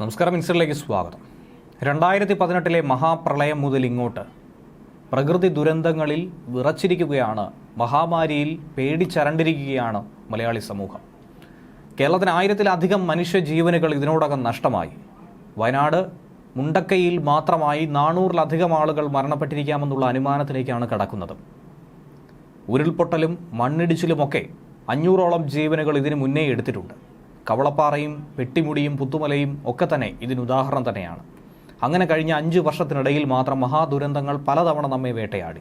നമസ്കാരം മിനിസ്റ്ററിലേക്ക് സ്വാഗതം. രണ്ടായിരത്തി പതിനെട്ടിലെ മഹാപ്രളയം മുതൽ ഇങ്ങോട്ട് പ്രകൃതി ദുരന്തങ്ങളിൽ വിറച്ചിരിക്കുകയാണ്. മഹാമാരിയിൽ പേടിച്ചരണ്ടിരിക്കുകയാണ് മലയാളി സമൂഹം. കേരളത്തിന് ആയിരത്തിലധികം മനുഷ്യജീവനുകൾ ഇതിനോടകം നഷ്ടമായി. വയനാട് മുണ്ടക്കയിൽ മാത്രമായി നാനൂറിലധികം ആളുകൾ മരണപ്പെട്ടിരിക്കാമെന്നുള്ള അനുമാനത്തിലേക്കാണ് കടക്കുന്നത്. ഉരുൾപൊട്ടലും മണ്ണിടിച്ചിലുമൊക്കെ അഞ്ഞൂറോളം ജീവനുകൾ ഇതിനു മുന്നേ എടുത്തിട്ടുണ്ട്. കവളപ്പാറയും പെട്ടിമുടിയും പുത്തുമലയും ഒക്കെ തന്നെ ഇതിന് ഉദാഹരണം തന്നെയാണ്. അങ്ങനെ കഴിഞ്ഞ അഞ്ച് വർഷത്തിനിടയിൽ മാത്രം മഹാദുരന്തങ്ങൾ പലതവണ നമ്മെ വേട്ടയാടി.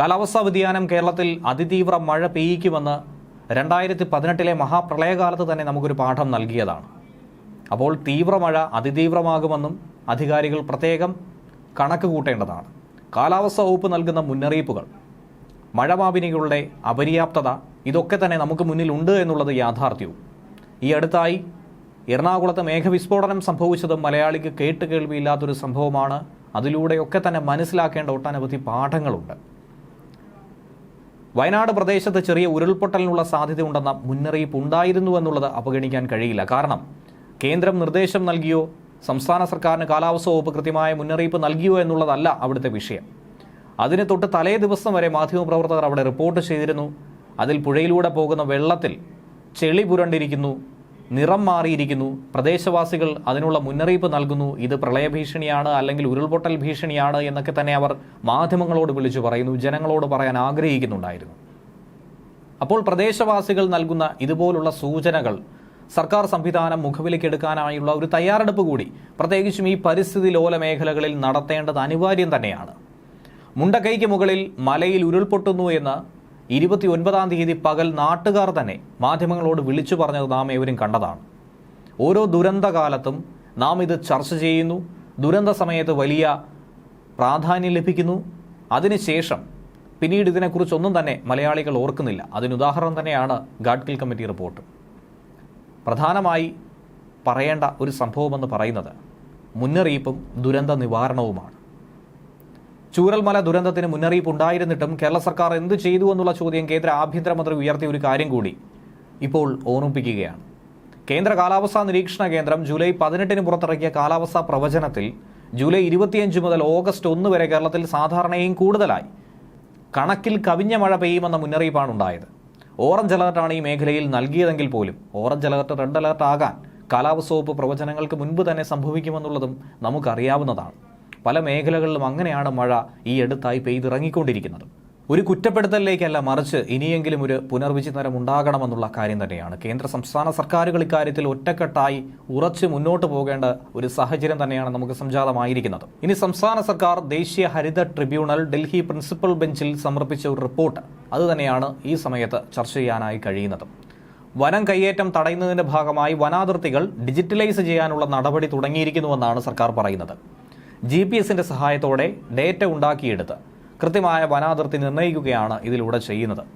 കാലാവസ്ഥാ വ്യതിയാനം കേരളത്തിൽ അതിതീവ്ര മഴ പെയ്യിക്കുമെന്ന് രണ്ടായിരത്തി പതിനെട്ടിലെ മഹാപ്രളയകാലത്ത് തന്നെ നമുക്കൊരു പാഠം നൽകിയതാണ്. അപ്പോൾ തീവ്രമഴ അതിതീവ്രമാകുമെന്നും അധികാരികൾ പ്രത്യേകം കണക്ക് കൂട്ടേണ്ടതാണ്. കാലാവസ്ഥാ വകുപ്പ് നൽകുന്ന മുന്നറിയിപ്പുകൾ മഴമാപിനികളുടെ അപര്യാപ്തത ഇതൊക്കെ തന്നെ നമുക്ക് മുന്നിലുണ്ട് എന്നുള്ളത് യാഥാർത്ഥ്യവും. ഈ അടുത്തായി എറണാകുളത്ത് മേഘവിസ്ഫോടനം സംഭവിച്ചത് മലയാളിക്ക് കേട്ട് കേൾവിയില്ലാത്തൊരു സംഭവമാണ്. അതിലൂടെയൊക്കെ തന്നെ മനസ്സിലാക്കേണ്ട ഒട്ടനവധി പാഠങ്ങളുണ്ട്. വയനാട് പ്രദേശത്ത് ചെറിയ ഉരുൾപൊട്ടലിനുള്ള സാധ്യതയുണ്ടെന്ന മുന്നറിയിപ്പ് ഉണ്ടായിരുന്നു എന്നുള്ളത് അവഗണിക്കാൻ കഴിയില്ല. കാരണം കേന്ദ്രം നിർദ്ദേശം നൽകിയോ സംസ്ഥാന സർക്കാരിന് കാലാവസ്ഥ വകുപ്പ് കൃത്യമായ മുന്നറിയിപ്പ് നൽകിയോ എന്നുള്ളതല്ല അവിടുത്തെ വിഷയം. അതിന് തൊട്ട് തലേ ദിവസം വരെ മാധ്യമപ്രവർത്തകർ അവിടെ റിപ്പോർട്ട് ചെയ്തിരുന്നു. അതിൽ പുഴയിലൂടെ പോകുന്ന വെള്ളത്തിൽ ചെളി പുരണ്ടിരിക്കുന്നു നിറം മാറിയിരിക്കുന്നു പ്രദേശവാസികൾ അതിനുള്ള മുന്നറിയിപ്പ് നൽകുന്നു ഇത് പ്രളയഭീഷണിയാണ് അല്ലെങ്കിൽ ഉരുൾപൊട്ടൽ ഭീഷണിയാണ് എന്നൊക്കെ തന്നെ അവർ മാധ്യമങ്ങളോട് വിളിച്ചു പറയുന്നു ജനങ്ങളോട് പറയാൻ ആഗ്രഹിക്കുന്നുണ്ടായിരുന്നു. അപ്പോൾ പ്രദേശവാസികൾ നൽകുന്ന ഇതുപോലുള്ള സൂചനകൾ സർക്കാർ സംവിധാനം മുഖവിലേക്കെടുക്കാനായുള്ള ഒരു തയ്യാറെടുപ്പ് കൂടി പ്രത്യേകിച്ചും ഈ പരിസ്ഥിതി ലോല മേഖലകളിൽ നടത്തേണ്ടത് അനിവാര്യം തന്നെയാണ്. മുണ്ടക്കൈക്ക് മുകളിൽ മലയിൽ ഉരുൾപൊട്ടുന്നു എന്ന് ഇരുപത്തി ഒൻപതാം തീയതി പകൽ നാട്ടുകാർ തന്നെ മാധ്യമങ്ങളോട് വിളിച്ചു പറഞ്ഞത് നാം ഏവരും കണ്ടതാണ്. ഓരോ ദുരന്തകാലത്തും നാം ഇത് ചർച്ച ചെയ്യുന്നു. ദുരന്ത സമയത്ത് വലിയ പ്രാധാന്യം ലഭിക്കുന്നു. അതിനുശേഷം പിന്നീട് ഇതിനെക്കുറിച്ചൊന്നും തന്നെ മലയാളികൾ ഓർക്കുന്നില്ല. അതിനുദാഹരണം തന്നെയാണ് ഗാഡ്കിൽ കമ്മിറ്റി റിപ്പോർട്ട്. പ്രധാനമായി പറയേണ്ട ഒരു സംഭവമെന്ന് പറയുന്നത് മുന്നറിയിപ്പും ദുരന്ത നിവാരണവുമാണ്. ചൂരൽമല ദുരന്തത്തിന് മുന്നറിയിപ്പ് ഉണ്ടായിരുന്നിട്ടും കേരള സർക്കാർ എന്ത് ചെയ്തു എന്നുള്ള ചോദ്യം കേന്ദ്ര ആഭ്യന്തരമന്ത്രി ഉയർത്തിയ ഒരു കാര്യം കൂടി. ഇപ്പോൾ ഓർമ്മിപ്പിക്കുകയാണ്. കേന്ദ്ര കാലാവസ്ഥാ നിരീക്ഷണ കേന്ദ്രം ജൂലൈ പതിനെട്ടിന് പുറത്തിറക്കിയ കാലാവസ്ഥാ പ്രവചനത്തിൽ ജൂലൈ ഇരുപത്തിയഞ്ച് മുതൽ ഓഗസ്റ്റ് ഒന്ന് വരെ കേരളത്തിൽ സാധാരണയും കൂടുതലായി. കണക്കിൽ കവിഞ്ഞ മഴ പെയ്യുമെന്ന മുന്നറിയിപ്പാണ് ഉണ്ടായത്. ഓറഞ്ച് അലർട്ടാണ് ഈ മേഖലയിൽ നൽകിയതെങ്കിൽ പോലും ഓറഞ്ച് അലർട്ട് റെഡ് അലർട്ട് ആകാൻ കാലാവസ്ഥ വകുപ്പ് പ്രവചനങ്ങൾക്ക് മുൻപ് തന്നെ സംഭവിക്കുമെന്നുള്ളതും നമുക്കറിയാവുന്നതാണ്. പല മേഖലകളിലും അങ്ങനെയാണ് മഴ ഈ അടുത്തായി പെയ്തിറങ്ങിക്കൊണ്ടിരിക്കുന്നത്. ഒരു കുറ്റപ്പെടുത്തലിലേക്കല്ല മറിച്ച് ഇനിയെങ്കിലും ഒരു പുനർവിചിന്തനം ഉണ്ടാകണമെന്നുള്ള കാര്യം തന്നെയാണ്. കേന്ദ്ര സംസ്ഥാന സർക്കാരുകൾ ഇക്കാര്യത്തിൽ ഒറ്റക്കെട്ടായി ഉറച്ച് മുന്നോട്ട് പോകേണ്ട ഒരു സാഹചര്യം തന്നെയാണ് നമുക്ക് സംജാതമായിരിക്കുന്നത്. ഇനി സംസ്ഥാന സർക്കാർ ദേശീയ ഹരിത ട്രിബ്യൂണൽ ഡൽഹി പ്രിൻസിപ്പൽ ബെഞ്ചിൽ സമർപ്പിച്ച ഒരു റിപ്പോർട്ട്. അതുതന്നെയാണ് ഈ സമയത്ത് ചർച്ച ചെയ്യാനായി കഴിയുന്നത്. വനം കയ്യേറ്റം തടയുന്നതിന്റെ ഭാഗമായി വനാതിർത്തികൾ ഡിജിറ്റലൈസ് ചെയ്യാനുള്ള നടപടി തുടങ്ങിയിരിക്കുന്നുവെന്നാണ് സർക്കാർ പറയുന്നത്. ജി പി എസിന്റെ സഹായത്തോടെ ഡേറ്റ ഉണ്ടാക്കിയെടുത്ത് കൃത്യമായ വനാതിർത്തി നിർണയിക്കുകയാണ് ഇതിലൂടെ ചെയ്യുന്നത്.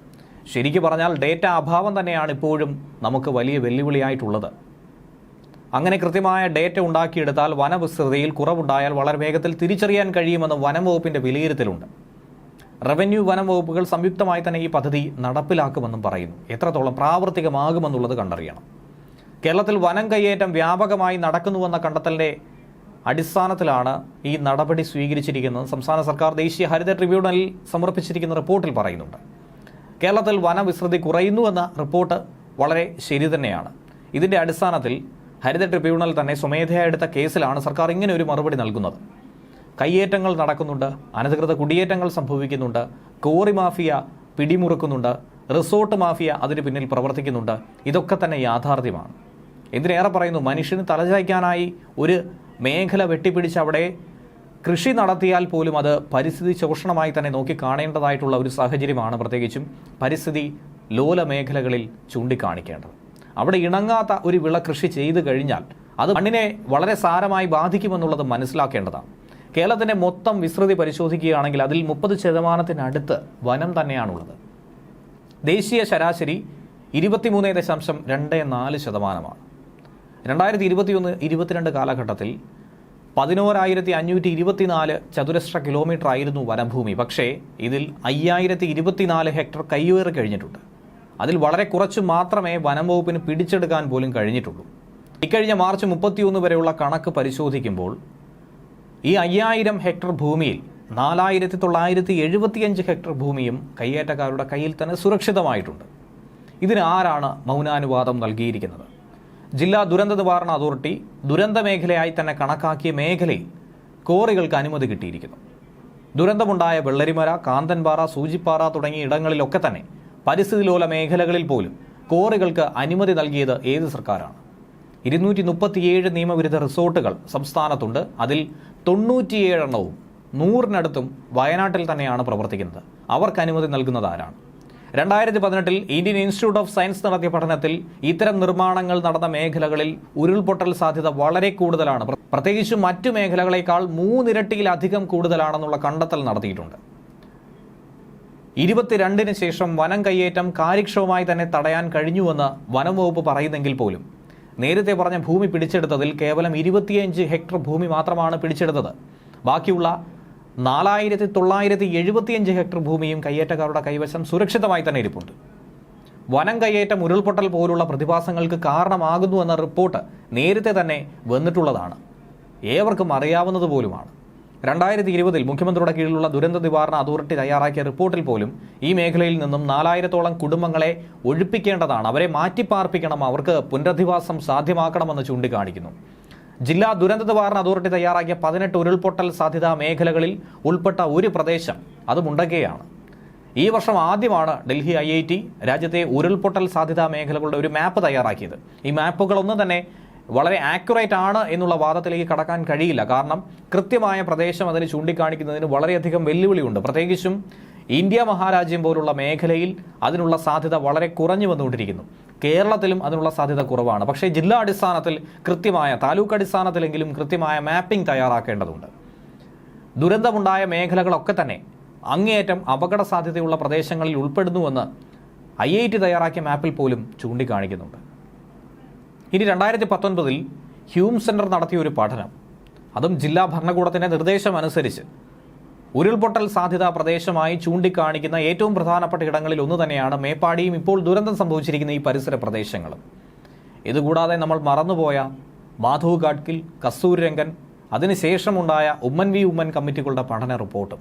ശരിക്കു പറഞ്ഞാൽ ഡേറ്റ അഭാവം തന്നെയാണ് ഇപ്പോഴും നമുക്ക് വലിയ വെല്ലുവിളിയായിട്ടുള്ളത്. അങ്ങനെ കൃത്യമായ ഡേറ്റ ഉണ്ടാക്കിയെടുത്താൽ വനവിസ്തൃതിയിൽ കുറവുണ്ടായാൽ വളരെ വേഗത്തിൽ തിരിച്ചറിയാൻ കഴിയുമെന്ന് വനം വകുപ്പിന്റെ വിലയിരുത്തലുണ്ട്. റവന്യൂ വനം വകുപ്പുകൾ സംയുക്തമായി തന്നെ ഈ പദ്ധതി നടപ്പിലാക്കുമെന്നും പറയുന്നു. എത്രത്തോളം പ്രാവർത്തികമാകുമെന്നുള്ളത് കണ്ടറിയണം. കേരളത്തിൽ വനം കയ്യേറ്റം വ്യാപകമായി നടക്കുന്നുവെന്ന കണ്ടെത്തലിന്റെ അടിസ്ഥാനത്തിലാണ് ഈ നടപടി സ്വീകരിച്ചിരിക്കുന്നത്. സംസ്ഥാന സർക്കാർ ദേശീയ ഹരിത ട്രിബ്യൂണലിൽ സമർപ്പിച്ചിരിക്കുന്ന റിപ്പോർട്ടിൽ പറയുന്നുണ്ട്. കേരളത്തിൽ വനവിസ്തൃതി കുറയുന്നുവെന്ന റിപ്പോർട്ട് വളരെ ശരി തന്നെയാണ്. ഇതിന്റെ അടിസ്ഥാനത്തിൽ ഹരിത ട്രിബ്യൂണൽ തന്നെ സ്വമേധയാ എടുത്ത കേസിലാണ് സർക്കാർ ഇങ്ങനെ ഒരു മറുപടി നൽകുന്നത്. കയ്യേറ്റങ്ങൾ നടക്കുന്നുണ്ട് അനധികൃത കുടിയേറ്റങ്ങൾ സംഭവിക്കുന്നുണ്ട് കോറി മാഫിയ പിടിമുറുക്കുന്നുണ്ട് റിസോർട്ട് മാഫിയ അതിന് പിന്നിൽ പ്രവർത്തിക്കുന്നുണ്ട്. ഇതൊക്കെ തന്നെ യാഥാർത്ഥ്യമാണ്. എന്തിനേറെ പറയുന്നു മനുഷ്യന് തലചായ്ക്കാനായി ഒരു മേഖല വെട്ടിപ്പിടിച്ച് അവിടെ കൃഷി നടത്തിയാൽ പോലും അത് പരിസ്ഥിതി ചൂഷണമായി തന്നെ നോക്കി കാണേണ്ടതായിട്ടുള്ള ഒരു സാഹചര്യമാണ് പ്രത്യേകിച്ചും പരിസ്ഥിതി ലോല മേഖലകളിൽ ചൂണ്ടിക്കാണിക്കേണ്ടത്. അവിടെ ഇണങ്ങാത്ത ഒരു വിള കൃഷി ചെയ്തു കഴിഞ്ഞാൽ അത് മണ്ണിനെ വളരെ സാരമായി ബാധിക്കുമെന്നുള്ളത് മനസ്സിലാക്കേണ്ടതാണ്. കേരളത്തിന്റെ മൊത്തം വിസ്തൃതി പരിശോധിക്കുകയാണെങ്കിൽ അതിൽ മുപ്പത് ശതമാനത്തിനടുത്ത് വനം തന്നെയാണുള്ളത്. ദേശീയ ശരാശരി ഇരുപത്തിമൂന്ന് ദശാംശം രണ്ട് നാല് ശതമാനമാണ്. രണ്ടായിരത്തി ഇരുപത്തിയൊന്ന് ഇരുപത്തിരണ്ട് കാലഘട്ടത്തിൽ പതിനോരായിരത്തി അഞ്ഞൂറ്റി ഇരുപത്തിനാല് ചതുരശ്ര കിലോമീറ്റർ ആയിരുന്നു വനഭൂമി. പക്ഷേ ഇതിൽ അയ്യായിരത്തി ഇരുപത്തിനാല് ഹെക്ടർ കയ്യേറി കഴിഞ്ഞിട്ടുണ്ട്. അതിൽ വളരെ കുറച്ച് മാത്രമേ വനം വകുപ്പിന് പിടിച്ചെടുക്കാൻ പോലും കഴിഞ്ഞിട്ടുള്ളൂ. ഇക്കഴിഞ്ഞ മാർച്ച് മുപ്പത്തിയൊന്ന് വരെയുള്ള കണക്ക് പരിശോധിക്കുമ്പോൾ ഈ അയ്യായിരം ഹെക്ടർ ഭൂമിയിൽ നാലായിരത്തി തൊള്ളായിരത്തി എഴുപത്തിയഞ്ച് ഹെക്ടർ ഭൂമിയും കയ്യേറ്റക്കാരുടെ കയ്യിൽ തന്നെ സുരക്ഷിതമായിട്ടുണ്ട്. ഇതിന് ആരാണ് മൗനാനുവാദം നൽകിയിരിക്കുന്നത്? ജില്ലാ ദുരന്ത നിവാരണ അതോറിറ്റി ദുരന്ത മേഖലയായി തന്നെ കണക്കാക്കിയ മേഖലയിൽ കോറികൾക്ക് അനുമതി കിട്ടിയിരിക്കുന്നു. ദുരന്തമുണ്ടായ വെള്ളരിമര കാന്തൻപാറ സൂചിപ്പാറ തുടങ്ങിയ ഇടങ്ങളിലൊക്കെ തന്നെ പരിസ്ഥിതി ലോല മേഖലകളിൽ പോലും കോറികൾക്ക് അനുമതി നൽകിയത് ഏത് സർക്കാരാണ്? ഇരുന്നൂറ്റി മുപ്പത്തിയേഴ് നിയമവിരുദ്ധ റിസോർട്ടുകൾ സംസ്ഥാനത്തുണ്ട്. അതിൽ തൊണ്ണൂറ്റിയേഴെണ്ണവും നൂറിനടുത്തും വയനാട്ടിൽ തന്നെയാണ് പ്രവർത്തിക്കുന്നത്. അവർക്ക് അനുമതി നൽകുന്നത് ആരാണ്? രണ്ടായിരത്തി പതിനെട്ടിൽ ഇന്ത്യൻ ഇൻസ്റ്റിറ്റ്യൂട്ട് ഓഫ് സയൻസ് നടത്തിയ പഠനത്തിൽ ഇത്തരം നിർമ്മാണങ്ങൾ നടന്ന മേഖലകളിൽ ഉരുൾപൊട്ടൽ സാധ്യത വളരെ കൂടുതലാണ്. പ്ര- പ്രത്യേകിച്ചും മറ്റു മേഖലകളേക്കാൾ മൂന്നിരട്ടിയിലധികം കൂടുതലാണെന്നുള്ള കണ്ടെത്തൽ നടത്തിയിട്ടുണ്ട്. ഇരുപത്തിരണ്ടിന് ശേഷം വനം കയ്യേറ്റം കാര്യക്ഷമമായി തന്നെ തടയാൻ കഴിഞ്ഞുവെന്ന് വനം വകുപ്പ് പറയുന്നെങ്കിൽ പോലും. നേരത്തെ പറഞ്ഞ ഭൂമി പിടിച്ചെടുത്തതിൽ കേവലം ഇരുപത്തിയഞ്ച് ഹെക്ടർ ഭൂമി മാത്രമാണ് പിടിച്ചെടുത്തത്. ബാക്കിയുള്ള നാലായിരത്തി തൊള്ളായിരത്തി എഴുപത്തിയഞ്ച് ഹെക്ടർ ഭൂമിയും കയ്യേറ്റക്കാരുടെ കൈവശം സുരക്ഷിതമായി തന്നെ ഇരിപ്പുണ്ട്. വനം കയ്യേറ്റം ഉരുൾപൊട്ടൽ പോലുള്ള പ്രതിഭാസങ്ങൾക്ക് കാരണമാകുന്നു എന്ന റിപ്പോർട്ട് നേരത്തെ തന്നെ വന്നിട്ടുള്ളതാണ്. ഏവർക്കും അറിയാവുന്നത് പോലുമാണ്. രണ്ടായിരത്തി ഇരുപതിൽ മുഖ്യമന്ത്രിയുടെ കീഴിലുള്ള ദുരന്ത നിവാരണ അതോറിറ്റി തയ്യാറാക്കിയ റിപ്പോർട്ടിൽ പോലും ഈ മേഖലയിൽ നിന്നും നാലായിരത്തോളം കുടുംബങ്ങളെ ഒഴിപ്പിക്കേണ്ടതാണ് അവരെ മാറ്റിപ്പാർപ്പിക്കണം അവർക്ക് പുനരധിവാസം സാധ്യമാക്കണമെന്ന് ചൂണ്ടിക്കാണിക്കുന്നു. ജില്ലാ ദുരന്ത നിവാരണ അതോറിറ്റി തയ്യാറാക്കിയ പതിനെട്ട് ഉരുൾപൊട്ടൽ സാധ്യതാ മേഖലകളിൽ ഉൾപ്പെട്ട ഒരു പ്രദേശം അത് മുണ്ടക്കയാണ്. ഈ വർഷം ആദ്യമാണ് ഡൽഹി ഐ ഐ ടി രാജ്യത്തെ ഉരുൾപൊട്ടൽ സാധ്യതാ മേഖലകളുടെ ഒരു മാപ്പ് തയ്യാറാക്കിയത്. ഈ മാപ്പുകളൊന്നും തന്നെ വളരെ ആക്യുറേറ്റ് ആണ് എന്നുള്ള വാദത്തിലേക്ക് കടക്കാൻ കഴിയില്ല. കാരണം കൃത്യമായ പ്രദേശം അതിന് ചൂണ്ടിക്കാണിക്കുന്നതിന് വളരെയധികം വെല്ലുവിളിയുണ്ട്. പ്രത്യേകിച്ചും ഇന്ത്യ മഹാരാജ്യം പോലുള്ള മേഖലയിൽ അതിനുള്ള സാധ്യത വളരെ കുറഞ്ഞു വന്നുകൊണ്ടിരിക്കുന്നു. കേരളത്തിലും അതിനുള്ള സാധ്യത കുറവാണ്. പക്ഷേ ജില്ലാ അടിസ്ഥാനത്തിൽ കൃത്യമായ താലൂക്ക് അടിസ്ഥാനത്തിലെങ്കിലും കൃത്യമായ മാപ്പിംഗ് തയ്യാറാക്കേണ്ടതുണ്ട്. ദുരന്തമുണ്ടായ മേഖലകളൊക്കെ തന്നെ അങ്ങേയറ്റം അപകട സാധ്യതയുള്ള പ്രദേശങ്ങളിൽ ഉൾപ്പെടുന്നുവെന്ന് ഐ ഐ ടി തയ്യാറാക്കിയ മാപ്പിൽ പോലും ചൂണ്ടിക്കാണിക്കുന്നുണ്ട്. ഇനി രണ്ടായിരത്തി പത്തൊൻപതിൽ ഹ്യൂം സെന്റർ നടത്തിയ ഒരു പഠനം. അതും ജില്ലാ ഭരണകൂടത്തിന്റെ നിർദ്ദേശം അനുസരിച്ച് ഉരുൾപൊട്ടൽ സാധ്യതാ പ്രദേശമായി ചൂണ്ടിക്കാണിക്കുന്ന ഏറ്റവും പ്രധാനപ്പെട്ട ഇടങ്ങളിൽ ഒന്ന് തന്നെയാണ് മേപ്പാടിയും ഇപ്പോൾ ദുരന്തം സംഭവിച്ചിരിക്കുന്ന ഈ പരിസര പ്രദേശങ്ങളും. ഇതുകൂടാതെ നമ്മൾ മറന്നുപോയ മാധവ് ഗാഡ്കിൽ കസ്തൂരിരംഗൻ അതിനുശേഷമുണ്ടായ ഉമ്മൻ വി ഉമ്മൻ കമ്മിറ്റികളുടെ പഠന റിപ്പോർട്ടും.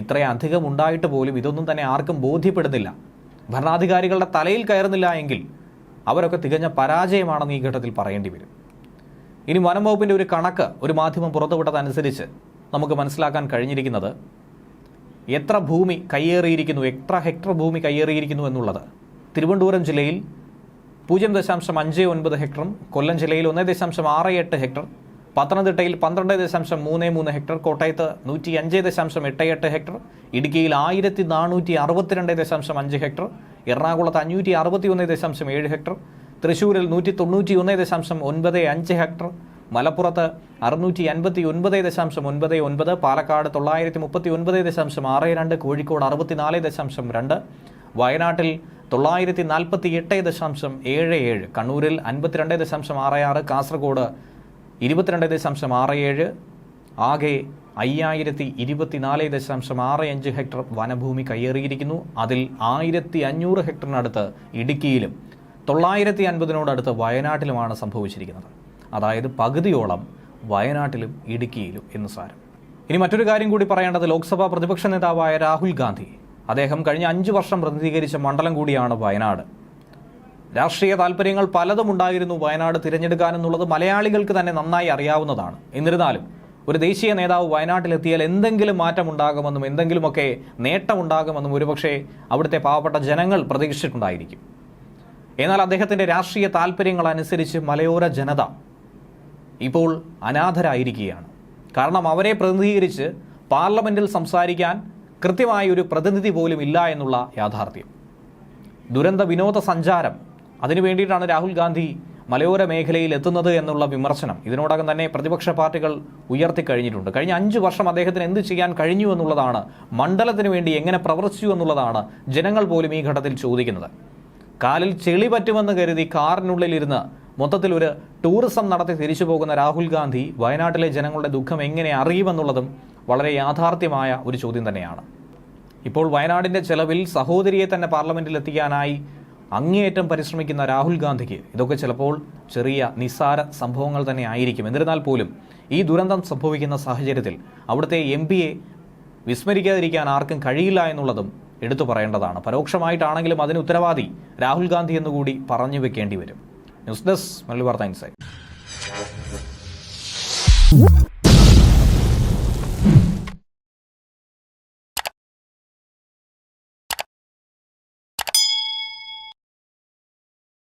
ഇത്രയധികം ഉണ്ടായിട്ട് പോലും ഇതൊന്നും തന്നെ ആർക്കും ബോധ്യപ്പെടുന്നില്ല. ഭരണാധികാരികളുടെ തലയിൽ കയറുന്നില്ല എങ്കിൽ അവരൊക്കെ തികഞ്ഞ പരാജയമാണെന്ന് ഈ ഘട്ടത്തിൽ പറയേണ്ടി വരും. ഇനി വനം വകുപ്പിന്റെ ഒരു കണക്ക് ഒരു മാധ്യമം പുറത്തുവിട്ടതനുസരിച്ച് നമുക്ക് മനസ്സിലാക്കാൻ കഴിഞ്ഞിരിക്കുന്നത് എത്ര ഭൂമി കയ്യേറിയിരിക്കുന്നു എത്ര ഹെക്ടർ ഭൂമി കയ്യേറിയിരിക്കുന്നു എന്നുള്ളത്. തിരുവനന്തപുരം ജില്ലയിൽ പൂജ്യം ദശാംശം അഞ്ച് ഒൻപത് ഹെക്ടറും കൊല്ലം ജില്ലയിൽ ഒന്ന് ദശാംശം ആറ് എട്ട് ഹെക്ടർ പത്തനംതിട്ടയിൽ പന്ത്രണ്ട് ദശാംശം മൂന്ന് മൂന്ന് ഹെക്ടർ കോട്ടയത്ത് നൂറ്റി അഞ്ച് ദശാംശം എട്ട് എട്ട് ഹെക്ടർ ഇടുക്കിയിൽ ആയിരത്തി നാനൂറ്റി അറുപത്തിരണ്ട് ദശാംശം അഞ്ച് ഹെക്ടർ എറണാകുളത്ത് അഞ്ഞൂറ്റി അറുപത്തി ഒന്ന് ദശാംശം ഏഴ് ഹെക്ടർ തൃശ്ശൂരിൽ നൂറ്റി തൊണ്ണൂറ്റി ഒന്ന് ദശാംശം ഒൻപത് അഞ്ച് ഹെക്ടർ മലപ്പുറത്ത് അറുന്നൂറ്റി അൻപത്തി ഒൻപത് ദശാംശം ഒൻപത് ഒൻപത് പാലക്കാട് തൊള്ളായിരത്തി മുപ്പത്തി ഒൻപത് ദശാംശം ആറ് രണ്ട് കോഴിക്കോട് അറുപത്തിനാല് ദശാംശം രണ്ട് വയനാട്ടിൽ തൊള്ളായിരത്തി നാൽപ്പത്തി എട്ട് ദശാംശം ഏഴ് ഏഴ് കണ്ണൂരിൽ അൻപത്തിരണ്ട് ദശാംശം ആറ് ആറ് കാസർഗോഡ് ഇരുപത്തിരണ്ട് ദശാംശം ആറ് ഏഴ് ആകെ അയ്യായിരത്തി ഇരുപത്തിനാല് ദശാംശം ആറ് അഞ്ച് ഹെക്ടർ വനഭൂമി കയ്യേറിയിരിക്കുന്നു. അതിൽ ആയിരത്തി അഞ്ഞൂറ് ഹെക്ടറിനടുത്ത് ഇടുക്കിയിലും തൊള്ളായിരത്തി അൻപതിനോടടുത്ത് വയനാട്ടിലുമാണ് സംഭവിച്ചിരിക്കുന്നത്. അതായത് പകുതിയോളം വയനാട്ടിലും ഇടുക്കിയിലും എന്ന് സാരം. ഇനി മറ്റൊരു കാര്യം കൂടി പറയേണ്ടത് ലോക്സഭാ പ്രതിപക്ഷ നേതാവായ രാഹുൽ ഗാന്ധി അദ്ദേഹം കഴിഞ്ഞ അഞ്ച് വർഷം പ്രതിനിധീകരിച്ച മണ്ഡലം കൂടിയാണ് വയനാട്. രാഷ്ട്രീയ താല്പര്യങ്ങൾ പലതും ഉണ്ടായിരുന്നു വയനാട് തിരഞ്ഞെടുക്കാനെന്നുള്ളത് മലയാളികൾക്ക് തന്നെ നന്നായി അറിയാവുന്നതാണ്. എന്നിരുന്നാലും ഒരു ദേശീയ നേതാവ് വയനാട്ടിലെത്തിയാൽ എന്തെങ്കിലും മാറ്റമുണ്ടാകുമെന്നും എന്തെങ്കിലുമൊക്കെ നേട്ടമുണ്ടാകുമെന്നും ഒരുപക്ഷെ അവിടുത്തെ പാവപ്പെട്ട ജനങ്ങൾ പ്രതീക്ഷിച്ചിട്ടുണ്ടായിരിക്കും. എന്നാൽ അദ്ദേഹത്തിന്റെ രാഷ്ട്രീയ താല്പര്യങ്ങൾ അനുസരിച്ച് മലയോര ജനത ഇപ്പോൾ അനാഥരായിരിക്കുകയാണ്. കാരണം അവരെ പ്രതിനിധീകരിച്ച് പാർലമെന്റിൽ സംസാരിക്കാൻ കൃത്യമായ ഒരു പ്രതിനിധി പോലും ഇല്ല എന്നുള്ള യാഥാർത്ഥ്യം. ദുരന്ത വിനോദ സഞ്ചാരം അതിനു വേണ്ടിയിട്ടാണ് രാഹുൽ ഗാന്ധി മലയോര മേഖലയിൽ എത്തുന്നത് എന്നുള്ള വിമർശനം. ഇതിനോടകം തന്നെ പ്രതിപക്ഷ പാർട്ടികൾ ഉയർത്തിക്കഴിഞ്ഞിട്ടുണ്ട് കഴിഞ്ഞ അഞ്ച് വർഷം അദ്ദേഹത്തിന് എന്ത് ചെയ്യാൻ കഴിഞ്ഞു എന്നുള്ളതാണ് മണ്ഡലത്തിന് വേണ്ടി എങ്ങനെ പ്രവർത്തിച്ചു എന്നുള്ളതാണ് ജനങ്ങൾ പോലും ഈ ഘട്ടത്തിൽ ചോദിക്കുന്നത്. കാലിൽ ചെളി പറ്റുമെന്ന് കരുതി കാറിനുള്ളിലിരുന്ന് മൊത്തത്തിൽ ഒരു ടൂറിസം നടത്തി തിരിച്ചു പോകുന്ന രാഹുൽ ഗാന്ധി വയനാട്ടിലെ ജനങ്ങളുടെ ദുഃഖം എങ്ങനെ അറിയുമെന്നുള്ളതും വളരെ യാഥാർത്ഥ്യമായ ഒരു ചോദ്യം തന്നെയാണ്. ഇപ്പോൾ വയനാടിന്റെ ചെലവിൽ സഹോദരിയെ തന്നെ പാർലമെന്റിൽ എത്തിക്കാനായി അങ്ങേയറ്റം പരിശ്രമിക്കുന്ന രാഹുൽ ഗാന്ധിക്ക് ഇതൊക്കെ ചിലപ്പോൾ ചെറിയ നിസ്സാര സംഭവങ്ങൾ തന്നെ ആയിരിക്കും. എന്നിരുന്നാൽ പോലും ഈ ദുരന്തം സംഭവിക്കുന്ന സാഹചര്യത്തിൽ അവിടുത്തെ എം പിയെ വിസ്മരിക്കാതിരിക്കാൻ ആർക്കും കഴിയില്ല എന്നുള്ളതും എടുത്തു പറയേണ്ടതാണ്. പരോക്ഷമായിട്ടാണെങ്കിലും അതിന് ഉത്തരവാദി രാഹുൽ ഗാന്ധി എന്നുകൂടി പറഞ്ഞു വെക്കേണ്ടി വരും. ന്യൂസ് ഡെസ്ക് വാർത്ത ഇൻസൈറ്റ്.